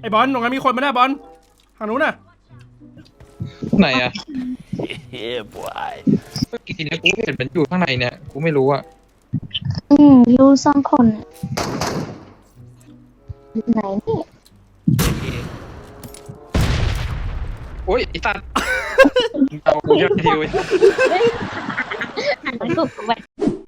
ไอ้บอลตรงนั้นมีคนมาแน่บอลทางนู้นน่ะไหนอะ yeah, boy. เมื่อกี้เนี่ยกูเห็นมันอยู่ข้างในเนี่ยกูไม่รู้อะอืมอยู่สองคนน่ะอยู่ไหนนี่โอ้ยไอ้สัตว์เอากูยอดทิวอันนั้นก็ไป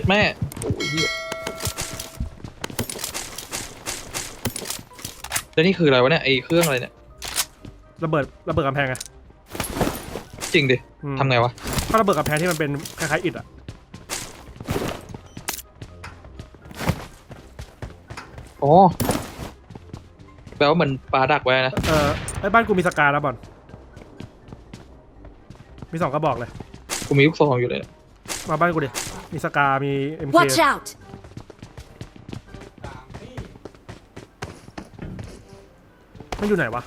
จ็ดแม่โอ้ยเหี้ยแล้วนี่คืออะไรวะเนี่ยไอ้เครื่องอะไรเนี่ยระเบิดระเบิดกำแพงไงจริงดิอืมทำไงวะก็ระเบิดกำแพงที่มันเป็นคล้ายๆอิฐอะอ๋อแปลว่ามันปลาดักไว้นะเออไอ้บ้านกูมีสกาแล้วบอลมีสองกระบอกเลยกูมีลูกซองอยู่เลยเนี่ยมาบ้านกูดิ มีสกา มีเอ็มเค Watch out! มันอยู่ไหนวะ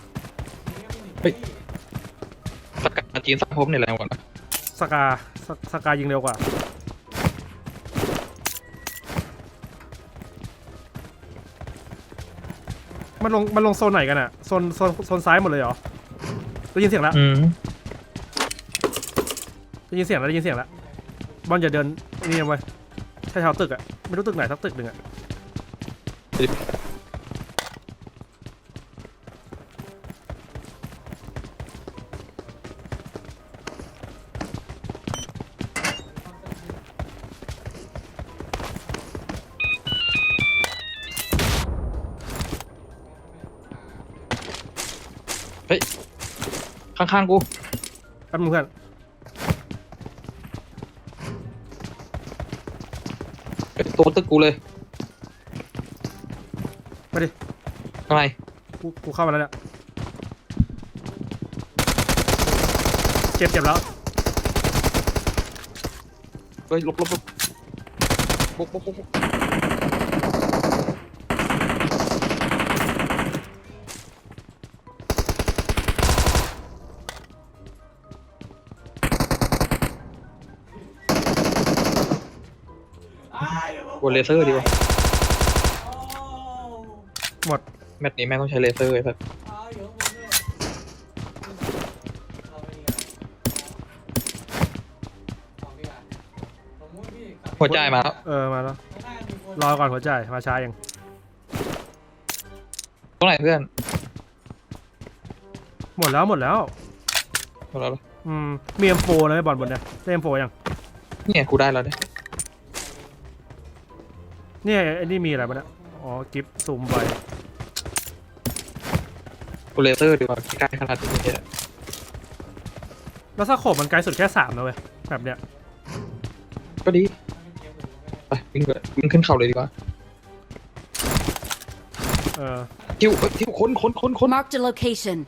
สกัดจีนสักพบในยแรงกว่านะสกาสสกายิงเร็วกว่า มันลง มันลงโซนไหนกันอะโซน โซน โซนซ้ายหมดเลยเหรอ ได้ยินเสียงแล้ว อืมได้ยินเสียงแล้วได้ยินเสียงแล้วบอลอย่าเดิน นี่นะเว้ยใช่แถวตึกอะไม่รู้ตึกไหนสักตึกหนึ่งอะข้างๆกู แป๊บนึงเพื่อน ไอ้ตัวตึกกูเลยมาดิข้างในกูกูเข้ามาแล้วเนี่ยเจ็บเจ็บแล้ว เฮ้ยหลบหลบหลบบุกบุกบุกบุก กดเลเซอร์ดีกว่าหมด แมตช์นี้แม่งต้องใช้เลเซอร์ไอ้สัสหัวใจายมาแล้วเออมาแล้วรอก่อนหัวใจายมาช้ายังตรงไหนเพื่อนหมดแล้วหมดแล้วหมดแล้วเหรออืมมี M4 นะไอ้บอลบนเนี่ยได้ M4 ยังเนี่ยกูได้แล้วเนี่ย เนี่ยไอ้นี่มีอะไรบ้างเนี่ยอ๋อ กิฟซูมไปกูเลเซอร์ดีกว่าใกล้ขนาดนี้เนี่ยแล้วสโคปมันไกลสุดแค่สามนะเว้ยแบบเนี้ยก็ดีไปวิ่งเลยวิ่งขึ้นเขาเลยดีกว่าเออทิวเอ้ยทิวค้นค้นค้นค้น Marked a location.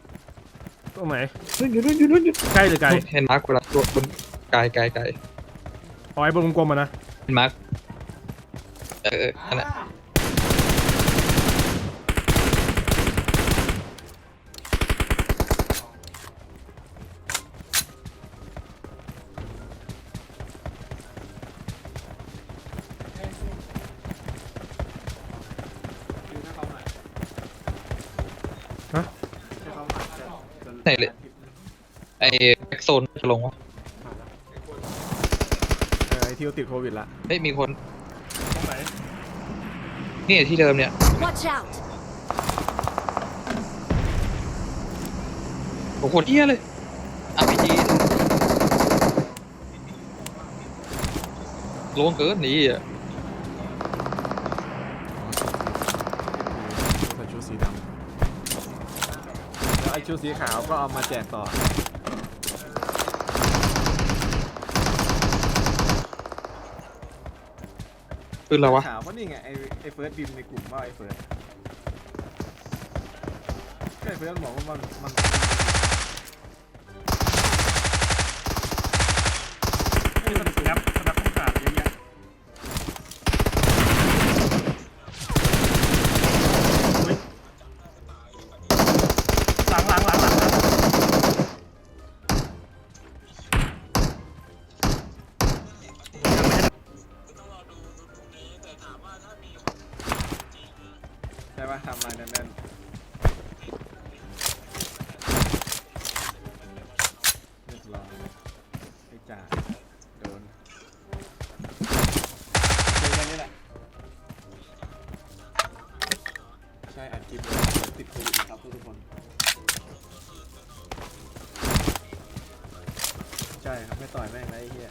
ตรงไหนอยู่นู่นอยู่นู่นอยู่ใกล้หรือไกลเห็นมาร์กเวลาตัวบนไกลไกลไกลอ๋อไอ้บนกลมๆอะนะเห็นมาร์ก เออเออนั่นแหละฮะไหนเลยไอ้แบ็กโซนจะลงวะเออไอทิวติดโควิดละ เฮ้ยมีคนตรงไหน นี่ที่เดิมเนี่ย Watch out! โอ้โหเที่ยเลยอาร์พีจีลงเกินนี่อะใส่ชุดสีดำแล้วไอชุดสีขาวก็เอามาแจกต่อ ปืนอะไรวะขาวก็นี่ไงไอไอเฟิร์สบิมในกลุ่มว่าไอเฟิร์สใช่เพื่อนบอกว่ามันมันนี่มันสแนปสแนปต้องขาด ใช่ครับไม่ต่อยแม่งนะไอ้เหี้ย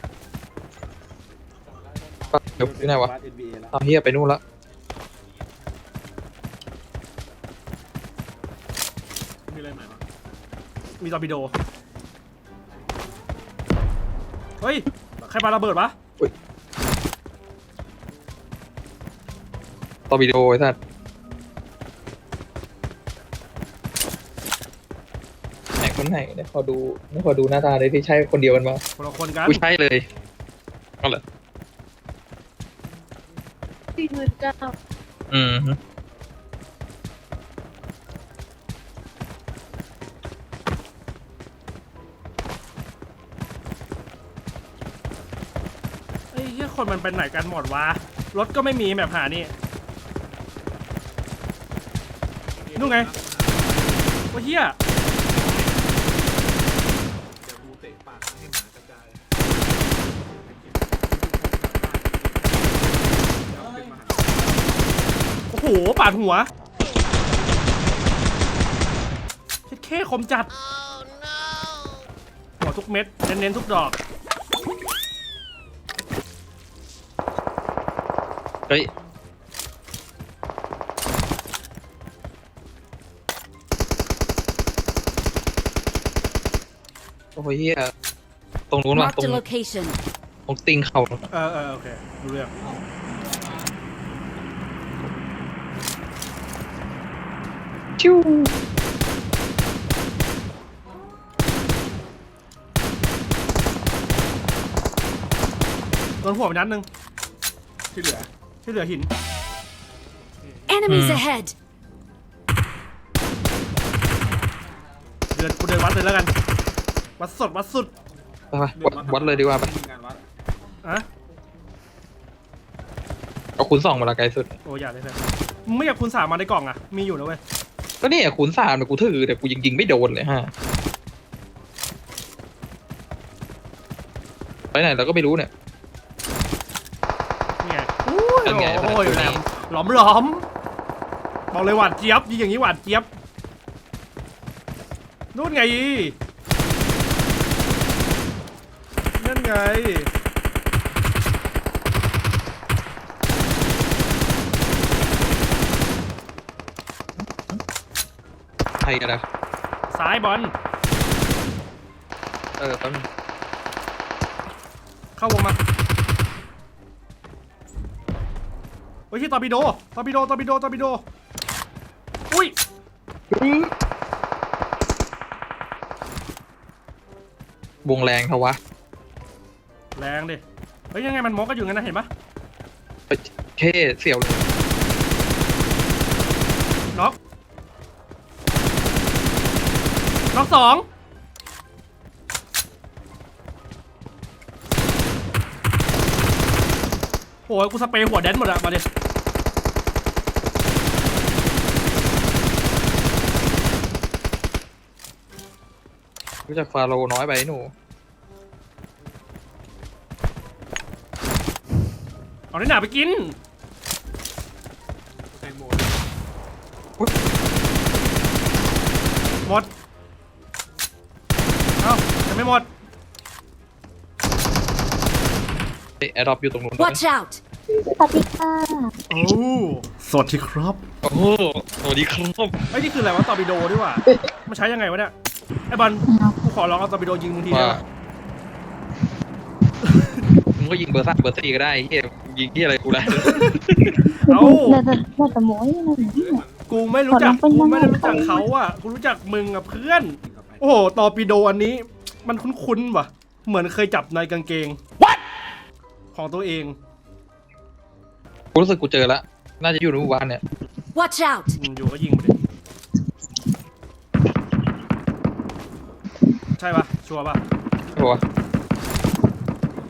ปั๊บเดี๋ยวที่ไหนวะบาส NBA แล้วเอาเฮียไปนู่นละมีอะไรใหม่บ้างมีตอร์ปิโด เฮ้ย ใครปาระเบิดวะ ต่อวิดีโอไอ้สัสไนคนไหนเนี่ยขอดูไม่ขอดูหน้าตาเลยที่ใช่คนเดียวกันปะคนละคนกันกูใช่เลยเอาเหรอสี่หมื่นเก้าอืมฮึเฮ้ยเหี้ยคนมันเป็นไหนกันหมดวะ รถก็ไม่มีแบบหานี่ นู่นไงโอ้เฮียโอ้โห ปาดหัวเช็ดเข้คมจัดหัวทุกเม็ด เน้นๆทุกดอก เฮ้ย โอ้ยเฮียตรงนู้นว่ะตร Marked ง a location. ตรงติงเขา เออเออโอเค รู้เรื่อง ชิวโดนหัวไปนัดหนึ่งที่เหลือ ที่เหลือหิน Enemies Hmm. ahead. เดินกูเดินวัดเลยแล้วกัน วัดสดวัดสุดไปไปวัดวัดเลยดีกว่าไปมีงานวัดอะเอาคูณสองมาละไกลสุด โอ้ยอย่าเลยเถอะมึงไม่อยากคุณสามมาในกล่องอะมีอยู่นะเว้ย ก็เนี่ยคูณสามเนี่ยกูถือแต่กูยิงยิงๆไม่โดนเลยฮะไปไหนเราก็ไม่รู้เนี่ยนี่ไงโอ้ยเป็นไงโอ้ยเป็นไงแหลมหลอมหลอมบอกเลยหวานเจี๊ยบยิงอย่างนี้หวานเจี๊ยบนู่นไงนั่นไง ใครกันนะซ้ายบอลเออแป๊บนึงเข้าวงมาโอ้ยที่ตอร์ปิโดตอร์ปิโดตอร์ปิโดตอร์ปิโดอุ้ยวงแรงเทวะแรงดิเฮ้ยยังไงมันมองกันอยู่งั้นนะเห็นปะเท่เสี่ยวเลย น็อก น็อกสองโอ้ยกูสเปรย์หัวแดนหมดอะมาดิรู้จักฟาโรห์น้อยไปหนู เอาในหนาไปกินแตงโมหมดเอ้า ยังไม่หมด แอร์ดรอปอยู่ตรงนู้น Watch out. สวัสดีค่ะโอ้สวัสดีครับ โอ้โหสวัสดีครับไอ้ยนี่คืออะไรวะตอร์ปิโดด้วยว่ะมันใช้ยังไงวะเนี่ย ไอ้บอลกูขอลองเอาตอร์ปิโดยิงมึงทีได้ว่าปะมึงก็ยิงเบอร์สามเบอร์สี่ก็ได้เฮียยิงที่อะไรกูแล้วเอ้าแต่แต่แต่แต่หมวยอะไรอย่างเงี้ยกูไม่รู้จัก ขอลองเป็นกูไม่ได้รู้จักยังไงเขาอะ กูรู้จักมึงกับเพื่อน โอ้โห ตอร์ปิโดอันนี้ มันคุ้นๆว่ะ เหมือนเคยจับในกางเกง What ของตัวเอง กูรู้สึกกูเจอละ น่าจะอยู่ในหมู่บ้านเนี่ย Watch out! อืมอยู่ก็ยิงไปดิใช่ปะชัวร์ปะใช่ปะวะ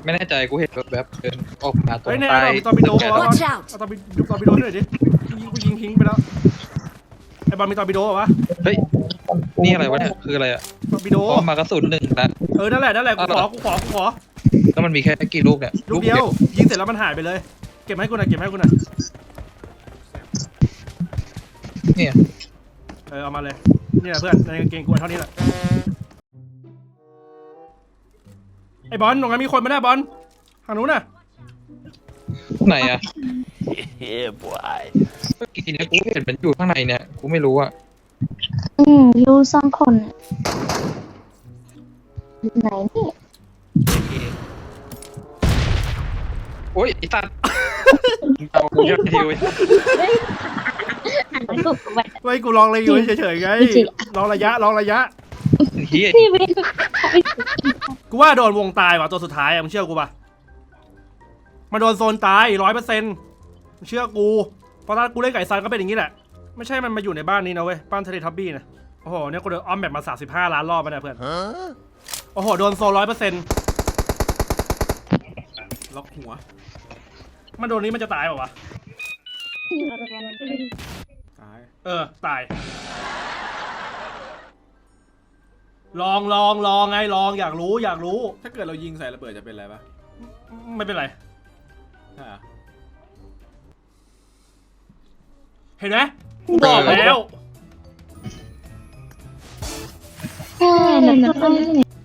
ไม่แน่ใจกูเห็นแบบแบบๆเดินออกมาตรเฮ้ยงเนี่ยใต้เอาตอร์ปิโดตึกเอาแก๊ส Watch out เอาตอร์ปิดูตอร์ปิโดหน่อยดิกูยิงกูยิงทิ้งไปแล้วไอ้บอลมีตอร์ปิโดเหรอวะเฮ้ย นี่อะไรวะเนี่ยคืออะไรอะตอร์ปิโดอ๋อมากระสุนหนึ่งนัด เออ นั่นแหละ นั่นแหละ กูเอาเหขรออกูขอ กูขอ แล้วมันมีแค่กี่ลูกเนี่ยลูกเดียว ยิงเสร็จแล้วมันหายไปเลย เก็บให้กูหน่อย เก็บให้กูหน่อย เนี่ยเออ เอามาเลย นี่แหละเพื่อน ในกางเกงกูเท่านี้แหละ ไอ้บอลตรงนั้นมีคนมาได้บอล ทางนู้นน่ะ ไหนอะ Yeah, boy. เมื่อกี้เนี่ยกูเห็นมันอยู่ข้างในเนี่ยกูไม่รู้อะ อืมอยู่สองคนน่ะไหนนี่โอ้ยไอ้สัตว์ เอากูยอดทีวีอันนั้นก็ไปไว้กูลองเลยอยู่เฉยๆไงจริง ลองระยะลองระยะ เฮียพี่วินกูว่าโดนวงตายว่ะตัวสุดท้ายอะมึงเชื่อกูปะมาโดนโซนตายร้อยเปอร์เซ็นต์เชื่อกูเพราะถ้ากูเล่นไก่ซันก็เป็นอย่างนี้แหละ ไม่ใช่มันมาอยู่ในบ้านนี้นะเว้ยบ้านเทเลทับบี้นะโอ้โหเนี่ยกูเดินอ้อมแบบมา35ล้านรอบมาเนี่ยเพื่อนโอ้โหโดนโซนร้อยเปอร์เซ็นต์ล็อกหัว มันโดนนี้มันจะตายเปล่าวะตายเออตาย ลองลองลองไงลองอยากรู้อยากรู้ ถ้าเกิดเรายิงใส่ระเบิดจะเป็นอะไรปะไม่เป็นไรใช่เหรอเห็นไหม บอกแล้ว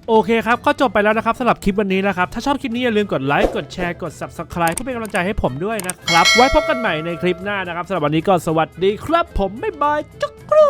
โอเคครับ ก็จบไปแล้วนะครับสำหรับคลิปวันนี้นะครับ ถ้าชอบคลิปนี้อย่าลืมกดไลค์ กดแชร์ กด subscribe เพื่อเป็นกำลังใจให้ผมด้วยนะครับ ไว้พบกันใหม่ในคลิปหน้านะครับสำหรับวันนี้ก็สวัสดีครับผม บ๊ายบายจุ๊กครู